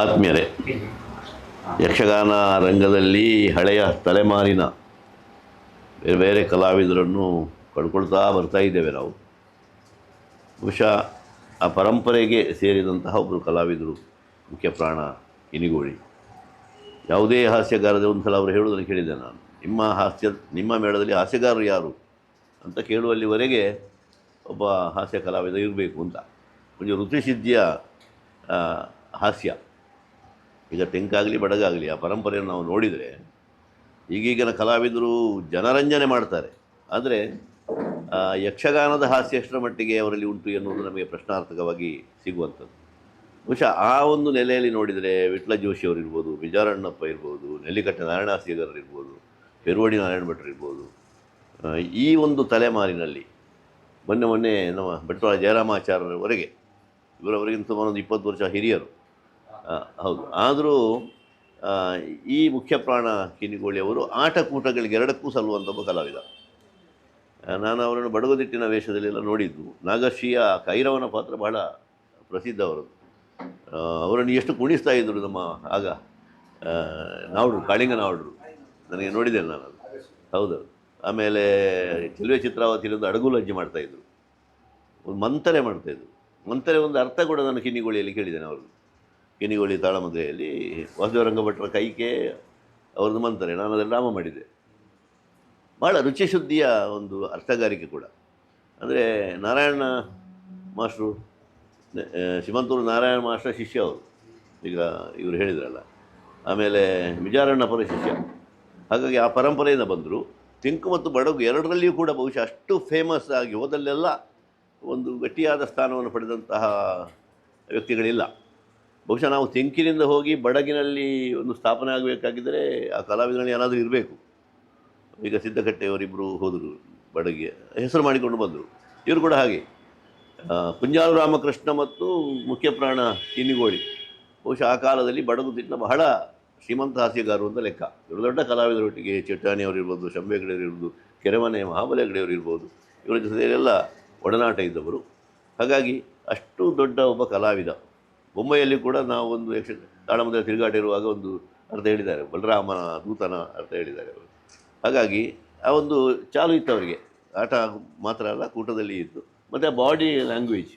ಆತ್ಮೀಯರೇ, ಯಕ್ಷಗಾನ ರಂಗದಲ್ಲಿ ಹಳೆಯ ತಲೆಮಾರಿನ ಬೇರೆ ಬೇರೆ ಕಲಾವಿದರನ್ನು ಕಳ್ಕೊಳ್ತಾ ಬರ್ತಾ ಇದ್ದೇವೆ ನಾವು. ಬಹುಶಃ ಆ ಪರಂಪರೆಗೆ ಸೇರಿದಂತಹ ಒಬ್ಬರು ಕಲಾವಿದರು, ಮುಖ್ಯ ಪ್ರಾಣ ಇನಿಗೋಳಿ ಯಾವುದೇ ಹಾಸ್ಯಗಾರದ ಒಂದು ಸಲ ಅವರು ಹೇಳುವುದನ್ನು ಕೇಳಿದೆ ನಾನು. ನಿಮ್ಮ ಹಾಸ್ಯ, ನಿಮ್ಮ ಮೇಳದಲ್ಲಿ ಹಾಸ್ಯಗಾರರು ಯಾರು ಅಂತ ಕೇಳುವಲ್ಲಿವರೆಗೆ ಒಬ್ಬ ಹಾಸ್ಯ ಕಲಾವಿದ ಇರಬೇಕು ಅಂತ. ಒಂದು ಋತುಸಿದ್ಧಿಯ ಹಾಸ್ಯ. ಈಗ ತೆಂಕಾಗಲಿ ಬಡಗಾಗಲಿ ಆ ಪರಂಪರೆಯನ್ನು ನಾವು ನೋಡಿದರೆ ಈಗೀಗಿನ ಕಲಾವಿದರು ಜನರಂಜನೆ ಮಾಡ್ತಾರೆ. ಆದರೆ ಯಕ್ಷಗಾನದ ಹಾಸ್ಯ ಎಷ್ಟರ ಮಟ್ಟಿಗೆ ಅವರಲ್ಲಿ ಉಂಟು ಎನ್ನುವುದು ನಮಗೆ ಪ್ರಶ್ನಾರ್ಥಕವಾಗಿ ಸಿಗುವಂಥದ್ದು. ಬಹುಶಃ ಆ ಒಂದು ನೆಲೆಯಲ್ಲಿ ನೋಡಿದರೆ ವಿಟ್ಲ ಜೋಶಿ ಅವರಿರ್ಬೋದು, ಬಿಜಾರಣ್ಣಪ್ಪ ಇರ್ಬೋದು, ನೆಲ್ಲಿಕಟ್ಟೆ ನಾರಾಯಣ ಇರ್ಬೋದು ಪೆರುವಡಿ ನಾರಾಯಣ ಭಟ್ರಿರ್ಬೋದು ಈ ಒಂದು ತಲೆಮಾರಿನಲ್ಲಿ ಮೊನ್ನೆ ಮೊನ್ನೆ ನಮ್ಮ ಬಂಟ್ವಾಳ ಜಯರಾಮಾಚಾರ್ಯರವರೆಗೆ ಇವರವರಿಗಿಂತ ಒಂದು ಇಪ್ಪತ್ತು ವರ್ಷ ಹಿರಿಯರು. ಹೌದು. ಆದರೂ ಈ ಮುಖ್ಯ ಪ್ರಾಣ ಕಿನಿಗೋಳಿ ಅವರು ಆಟಕೂಟಗಳಿಗೆ ಎರಡಕ್ಕೂ ಸಲ್ಲುವಂಥ ಕಲಾವಿದ. ನಾನು ಅವರನ್ನು ಬಡಗುದಿಟ್ಟಿನ ವೇಷದಲ್ಲೆಲ್ಲ ನೋಡಿದ್ದು. ನಾಗಶ್ರೀಯ ಕೈರವನ ಪಾತ್ರ ಬಹಳ ಪ್ರಸಿದ್ಧ ಅವರದ್ದು ಅವರನ್ನು ಎಷ್ಟು ಕುಣಿಸ್ತಾ ಇದ್ದರು ನಮ್ಮ ಆಗ ನಾವಡ್ರು, ಕಾಳಿಂಗ ನಾವಡ್ರು. ನನಗೆ ನೋಡಿದ್ದೇನೆ ನಾನು ಅದು. ಹೌದು. ಆಮೇಲೆ ಚೆಲುವೆ ಚಿತ್ರಾವತಿಯಲ್ಲಿ ಅಡಗು ಲಜ್ಜೆ ಮಾಡ್ತಾಯಿದ್ರು ಒಂದು ಮಂತರೆ ಮಾಡ್ತಾಯಿದ್ರು ಮಂತರೆ ಒಂದು ಅರ್ಥ ಕೂಡ ನಾನು ಕಿನ್ನಿಗೋಳಿಯಲ್ಲಿ ಕೇಳಿದ್ದೇನೆ ಅವ್ರದ್ದು. ಕಿನ್ನಿಗೋಳಿ ತಾಳಮದುವೆಯಲ್ಲಿ ವಾಸುದೇವರಂಗಭಟ್ರ ಕೈಕೆ ಅವ್ರದ್ದು ಮಂತ್ರ, ನಾನು ಅದನ್ನು ನಾಮ ಮಾಡಿದೆ. ಭಾಳ ರುಚಿಶುದ್ಧಿಯ ಒಂದು ಅರ್ಥಗಾರಿಕೆ ಕೂಡ. ಅಂದರೆ ನಾರಾಯಣ ಮಾಸ್ಟ್ರು ಶ್ರೀಮಂತೂರು ನಾರಾಯಣ ಮಾಸ್ಟರ್ ಶಿಷ್ಯ ಅವರು. ಈಗ ಇವರು ಹೇಳಿದ್ರಲ್ಲ, ಆಮೇಲೆ ವಿಜಾರಣ್ಣಪುರ ಶಿಷ್ಯ. ಹಾಗಾಗಿ ಆ ಪರಂಪರೆಯಿಂದ ಬಂದರು. ತಿಂಕು ಮತ್ತು ಬಡಗು ಎರಡರಲ್ಲಿಯೂ ಕೂಡ ಬಹುಶಃ ಅಷ್ಟು ಫೇಮಸ್ ಆಗಿ ಹೋದಲ್ಲೆಲ್ಲ ಒಂದು ಗಟ್ಟಿಯಾದ ಸ್ಥಾನವನ್ನು ಪಡೆದಂತಹ ವ್ಯಕ್ತಿಗಳಿಲ್ಲ. ಬಹುಶಃ ನಾವು ತೆಂಕಿನಿಂದ ಹೋಗಿ ಬಡಗಿನಲ್ಲಿ ಒಂದು ಸ್ಥಾಪನೆ ಆಗಬೇಕಾಗಿದ್ದರೆ ಆ ಕಲಾವಿದರಲ್ಲಿ ಏನಾದರೂ ಇರಬೇಕು. ಈಗ ಸಿದ್ದಕಟ್ಟೆಯವರಿಬ್ಬರು ಹೋದರು ಬಡಗಿ ಹೆಸರು ಮಾಡಿಕೊಂಡು ಬಂದರು. ಇವರು ಕೂಡ ಹಾಗೆ. ಕುಂಜಾಲು ರಾಮಕೃಷ್ಣ ಮತ್ತು ಮುಖ್ಯ ಪ್ರಾಣ ಬಹುಶಃ ಆ ಕಾಲದಲ್ಲಿ ಬಡಗು ತಿಟ್ಟಿನ ಬಹಳ ಶ್ರೀಮಂತ ಹಾಸ್ಯಗಾರರು ಅಂತ ಲೆಕ್ಕ. ದೊಡ್ಡ ದೊಡ್ಡ ಕಲಾವಿದರೊಟ್ಟಿಗೆ ಚಿಟ್ಟಾಣಿಯವರು ಇರ್ಬೋದು ಶಂಬೇಗಡೆಯವರು ಇರ್ಬೋದು ಕೆರೆಮನೆ ಮಹಾಬಲೇಗಡೆಯವರು ಇರ್ಬೋದು ಇವರ ಜೊತೆಯಲ್ಲೆಲ್ಲ ಒಡನಾಟ ಇದ್ದವರು. ಹಾಗಾಗಿ ಅಷ್ಟು ದೊಡ್ಡ ಒಬ್ಬ ಕಲಾವಿದ. ಬೊಂಬೈಯಲ್ಲಿ ಕೂಡ ನಾವು ಒಂದು ಯಕ್ಷ ತಾಳಮದ ತಿರುಗಾಟ ಇರುವಾಗ ಒಂದು ಅರ್ಥ ಹೇಳಿದ್ದಾರೆ. ಬಲರಾಮನ ದೂತನ ಅರ್ಥ ಹೇಳಿದ್ದಾರೆ ಅವರು. ಹಾಗಾಗಿ ಆ ಒಂದು ಚಾಲು ಇತ್ತು ಅವರಿಗೆ. ಆಟ ಮಾತ್ರ ಅಲ್ಲ, ಕೂಟದಲ್ಲಿ ಇತ್ತು. ಮತ್ತು ಆ ಬಾಡಿ ಲ್ಯಾಂಗ್ವೇಜ್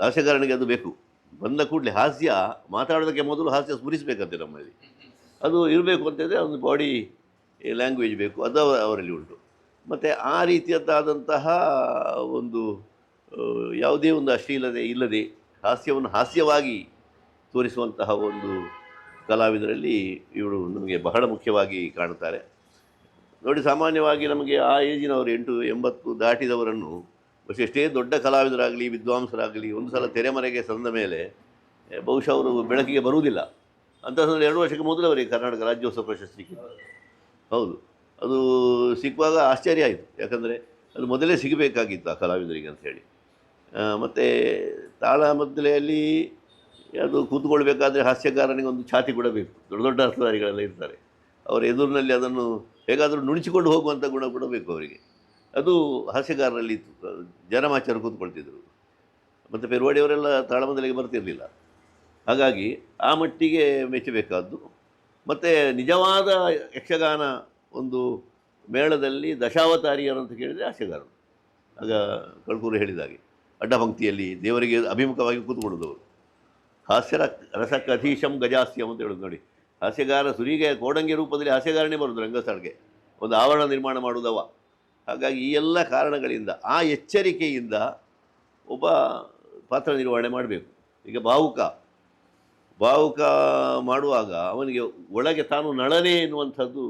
ರಾಜಕಾರಣಿಗೆ ಅದು ಬೇಕು. ಬಂದ ಕೂಡಲೇ ಹಾಸ್ಯ ಮಾತಾಡೋದಕ್ಕೆ ಮೊದಲು ಹಾಸ್ಯ ಸ್ಮರಿಸಬೇಕಂತೆ ನಮ್ಮಲ್ಲಿ. ಅದು ಇರಬೇಕು ಅಂತಂದರೆ ಒಂದು ಬಾಡಿ ಲ್ಯಾಂಗ್ವೇಜ್ ಬೇಕು. ಅದು ಅವ- ಅವರಲ್ಲಿ ಉಂಟು. ಮತ್ತು ಆ ರೀತಿಯದ್ದಾದಂತಹ ಒಂದು ಯಾವುದೇ ಒಂದು ಅಶ್ಲೀಲತೆ ಇಲ್ಲದೆ ಹಾಸ್ಯವನ್ನು ಹಾಸ್ಯವಾಗಿ ತೋರಿಸುವಂತಹ ಒಂದು ಕಲಾವಿದರಲ್ಲಿ ಇವರು ನಮಗೆ ಬಹಳ ಮುಖ್ಯವಾಗಿ ಕಾಣುತ್ತಾರೆ. ನೋಡಿ, ಸಾಮಾನ್ಯವಾಗಿ ನಮಗೆ ಆ ಏಜಿನವರು ಎಂಟು ಎಂಬತ್ತು ದಾಟಿದವರನ್ನು ಎಷ್ಟೇ ದೊಡ್ಡ ಕಲಾವಿದರಾಗಲಿ, ವಿದ್ವಾಂಸರಾಗಲಿ ಒಂದು ಸಲ ತೆರೆಮರೆಗೆ ಸಂದ ಮೇಲೆ ಬಹುಶಃ ಅವರು ಬೆಳಕಿಗೆ ಬರುವುದಿಲ್ಲ. ಅಂತ ಸಂದರ್ಭದಲ್ಲಿ ಎರಡು ವರ್ಷಕ್ಕೆ ಮೊದಲು ಅವರಿಗೆ ಕರ್ನಾಟಕ ರಾಜ್ಯೋತ್ಸವ ಪ್ರಶಸ್ತಿ ಹೌದು, ಅದು ಸಿಕ್ಕುವಾಗ ಆಶ್ಚರ್ಯ ಆಯಿತು. ಯಾಕಂದರೆ ಅದು ಮೊದಲೇ ಸಿಗಬೇಕಾಗಿತ್ತು ಆ ಕಲಾವಿದರಿಗೆ ಅಂತ ಹೇಳಿ. ಮತ್ತು ತಾಳ ಮದ್ದಲೆಯಲ್ಲಿ ಅದು ಕೂತ್ಕೊಳ್ಬೇಕಾದ್ರೆ ಹಾಸ್ಯಗಾರನಿಗೆ ಒಂದು ಛಾತಿ ಕೂಡ ಬೇಕು ದೊಡ್ಡ ದೊಡ್ಡ ಅರ್ಥಧಾರಿಗಳೆಲ್ಲ ಇರ್ತಾರೆ. ಅವರ ಎದುರಿನಲ್ಲಿ ಅದನ್ನು ಹೇಗಾದರೂ ನುಣಿಸಿಕೊಂಡು ಹೋಗುವಂಥ ಗುಣ ಕೂಡ ಬೇಕು ಅವರಿಗೆ. ಅದು ಹಾಸ್ಯಗಾರರಲ್ಲಿ ಜನಮಾಚಾರ ಕೂತ್ಕೊಳ್ತಿದ್ರು. ಮತ್ತು ಪೆರ್ವಾಡಿಯವರೆಲ್ಲ ತಾಳಮದ್ದಲೆಗೆ ಬರ್ತಿರಲಿಲ್ಲ. ಹಾಗಾಗಿ ಆ ಮಟ್ಟಿಗೆ ಮೆಚ್ಚಬೇಕಾದ್ದು. ಮತ್ತು ನಿಜವಾದ ಯಕ್ಷಗಾನ ಒಂದು ಮೇಳದಲ್ಲಿ ದಶಾವತಾರಿಯರು ಅಂತ ಕೇಳಿದರೆ ಹಾಸ್ಯಗಾರರು. ಆಗ ಕಳ್ಕೂರು ಹೇಳಿದಾಗೆ ಅಡ್ಡಪಂಕ್ತಿಯಲ್ಲಿ ದೇವರಿಗೆ ಅಭಿಮುಖವಾಗಿ ಕೂತ್ಕೊಳ್ಳೋದವರು. ಹಾಸ್ಯ ರಸಕಥೀಶಂ ಗಜಾಸ್ಯಂ ಅಂತ ಹೇಳೋದು ನೋಡಿ. ಹಾಸ್ಯಗಾರ ಸುರಿಗೆ ಕೋಡಂಗಿ ರೂಪದಲ್ಲಿ ಹಾಸ್ಯಗಾರನೇ ಬರೋದು ರಂಗಸ್ಥಳಕ್ಕೆ. ಒಂದು ಆವರಣ ನಿರ್ಮಾಣ ಮಾಡುವುದವ ಹಾಗಾಗಿ ಈ ಎಲ್ಲ ಕಾರಣಗಳಿಂದ, ಆ ಎಚ್ಚರಿಕೆಯಿಂದ ಒಬ್ಬ ಪಾತ್ರ ನಿರ್ವಹಣೆ ಮಾಡಬೇಕು. ಈಗ ಭಾವುಕ ಭಾವುಕ ಮಾಡುವಾಗ ಅವನಿಗೆ ಒಳಗೆ ತಾನು ನಳನೆ ಎನ್ನುವಂಥದ್ದು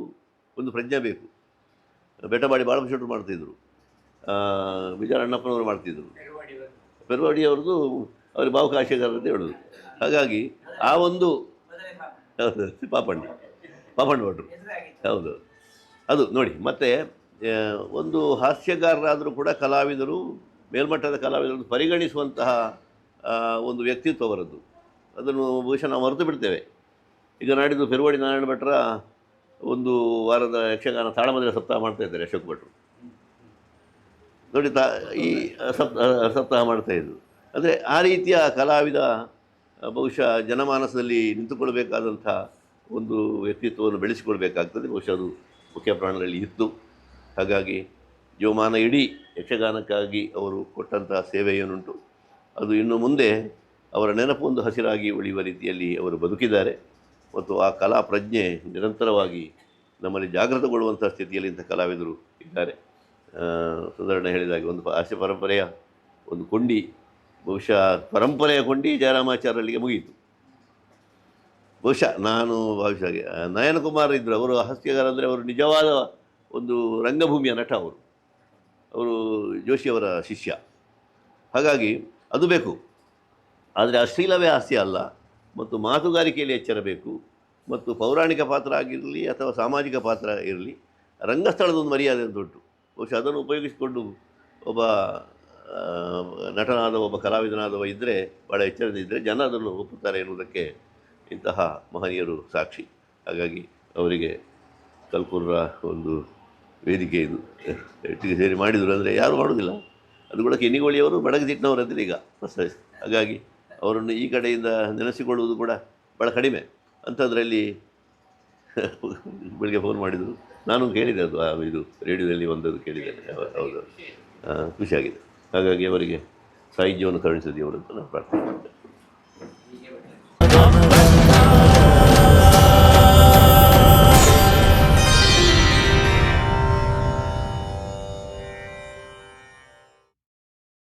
ಒಂದು ಪ್ರಜ್ಞೆ ಬೇಕು. ಬೆಟ್ಟಬಾಡಿ ಬಾಳಬಶೆಟ್ರು ಮಾಡ್ತಿದ್ರು. ವಿಜಯ ಅಣ್ಣಪ್ಪನವರು ಮಾಡ್ತಿದ್ರು. ಪೆರುವಾಡಿಯವ್ರದ್ದು ಅವರ ಭಾವುಕ ಅಂತ ಹೇಳೋದು ಹಾಗಾಗಿ ಆ ಒಂದು ಹೌದು, ಪಾಪಣ್ಣ ಪಾಪಣ್ಣ ಭಟ್ರು. ಹೌದು. ಅದು ನೋಡಿ, ಮತ್ತು ಒಂದು ಹಾಸ್ಯಗಾರರಾದರೂ ಕೂಡ ಕಲಾವಿದರು, ಮೇಲ್ಮಟ್ಟದ ಕಲಾವಿದರನ್ನು ಪರಿಗಣಿಸುವಂತಹ ಒಂದು ವ್ಯಕ್ತಿತ್ವ ಅವರದ್ದು. ಅದನ್ನು ಬಹುಶಃ ನಾವು ಮರೆತು ಬಿಡ್ತೇವೆ. ಈಗ ನಾಡಿದ್ದು ಪೆರುವಾಡಿ ನಾರಾಯಣ ಭಟ್ರ ಒಂದು ವಾರದ ಯಕ್ಷಗಾನ ತಾಳಮದ್ರೆ ಸಪ್ತಾಹ ಮಾಡ್ತಾ ಇದ್ದಾರೆ ಅಶೋಕ್ ಭಟ್ರು. ನೋಡಿ ತಾ ಈ ಸಪ್ ಸಪ್ತಾಹ ಇದ್ದರು ಅಂದರೆ ಆ ರೀತಿಯ ಕಲಾವಿದ ಬಹುಶಃ ಜನಮಾನಸದಲ್ಲಿ ನಿಂತುಕೊಳ್ಬೇಕಾದಂಥ ಒಂದು ವ್ಯಕ್ತಿತ್ವವನ್ನು ಬೆಳೆಸಿಕೊಳ್ಬೇಕಾಗ್ತದೆ. ಬಹುಶಃ ಅದು ಮುಖ್ಯ ಪ್ರಾಣದಲ್ಲಿ ಇತ್ತು ಹಾಗಾಗಿ ಜೀವಮಾನ ಇಡೀ ಯಕ್ಷಗಾನಕ್ಕಾಗಿ ಅವರು ಕೊಟ್ಟಂತಹ ಸೇವೆ ಏನುಂಟು? ಅದು ಇನ್ನು ಮುಂದೆ ಅವರ ನೆನಪು ಒಂದು ಹಸಿರಾಗಿ ಉಳಿಯುವ ರೀತಿಯಲ್ಲಿ ಅವರು ಬದುಕಿದ್ದಾರೆ. ಮತ್ತು ಆ ಕಲಾ ಪ್ರಜ್ಞೆ ನಿರಂತರವಾಗಿ ನಮ್ಮಲ್ಲಿ ಜಾಗೃತಗೊಳ್ಳುವಂಥ ಸ್ಥಿತಿಯಲ್ಲಿ ಇಂಥ ಕಲಾವಿದರು ಇದ್ದಾರೆ. ಸುಧಾರಣೆ ಹೇಳಿದಾಗ ಒಂದು ಹಾಸ್ಯ ಪರಂಪರೆಯ ಒಂದು ಕೊಂಡಿ ಬಹುಶಃ ಪರಂಪರೆಯ ಕೊಂಡಿ ಜಯರಾಮಾಚಾರ್ಯರಿಗೆ ಮುಗಿಯಿತು. ಬಹುಶಃ ನಾನು ಬಹುಶಃ ನಯನಕುಮಾರ್ ನಯನ ಕುಮಾರ್ ಇದ್ದರು ಅವರು ಹಾಸ್ಯಗಾರ ಅಂದರೆ ಅವರು ನಿಜವಾದ ಒಂದು ರಂಗಭೂಮಿಯ ನಟ ಅವರು. ಅವರು ಜೋಶಿಯವರ ಶಿಷ್ಯ. ಹಾಗಾಗಿ ಅದು ಬೇಕು. ಆದರೆ ಅಶ್ಲೀಲವೇ ಹಾಸ್ಯ ಅಲ್ಲ. ಮತ್ತು ಮಾತುಗಾರಿಕೆಯಲ್ಲಿ ಎಚ್ಚರಬೇಕು. ಮತ್ತು ಪೌರಾಣಿಕ ಪಾತ್ರ ಆಗಿರಲಿ ಅಥವಾ ಸಾಮಾಜಿಕ ಪಾತ್ರ ಇರಲಿ, ರಂಗಸ್ಥಳದ ಒಂದು ಮರ್ಯಾದೆ ಅಂತ ಉಂಟು. ಬಹುಶಃ ಅದನ್ನು ಉಪಯೋಗಿಸಿಕೊಂಡು ಒಬ್ಬ ನಟನಾದ, ಒಬ್ಬ ಕಲಾವಿದನಾದವ ಇದ್ದರೆ ಭಾಳ ಎಚ್ಚರದಿದ್ದರೆ ಜನ ಅದನ್ನು ಒಪ್ಪುತ್ತಾರೆ ಎನ್ನುವುದಕ್ಕೆ ಇಂತಹ ಮಹನೀಯರು ಸಾಕ್ಷಿ. ಹಾಗಾಗಿ ಅವರಿಗೆ ಕಲ್ಪುರ ಒಂದು ವೇದಿಕೆ ಇದು, ಒಟ್ಟಿಗೆ ಸೇರಿ ಮಾಡಿದರು ಅಂದರೆ ಯಾರು ಮಾಡೋದಿಲ್ಲ. ಅದು ಕೂಡ ಕೆನಿಗೋಳಿಯವರು ಬಡಗದಿಟ್ಟಿನವರಂದ್ರೆ ಈಗ ಹೊಸ ಹಾಗಾಗಿ ಅವರನ್ನು ಈ ಕಡೆಯಿಂದ ನೆನೆಸಿಕೊಳ್ಳುವುದು ಕೂಡ ಭಾಳ ಕಡಿಮೆ. ಅಂಥದ್ರಲ್ಲಿ ಬೆಳಿಗ್ಗೆ ಫೋನ್ ಮಾಡಿದರು. ನಾನು ಕೇಳಿದೆ ಅದು ಆ ಇದು ರೇಡಿಯೋದಲ್ಲಿ ಒಂದದು ಕೇಳಿದ್ದೇನೆ. ಹೌದು. ಖುಷಿಯಾಗಿದೆ ಹಾಗಾಗಿ ಅವರಿಗೆ ಸಾಹಿತ್ಯವನ್ನು ಕರುಣಿಸಿದೆ ಅಂತ ನಾನು ಪ್ರಾರ್ಥನೆ ಮಾಡ್ತೇನೆ.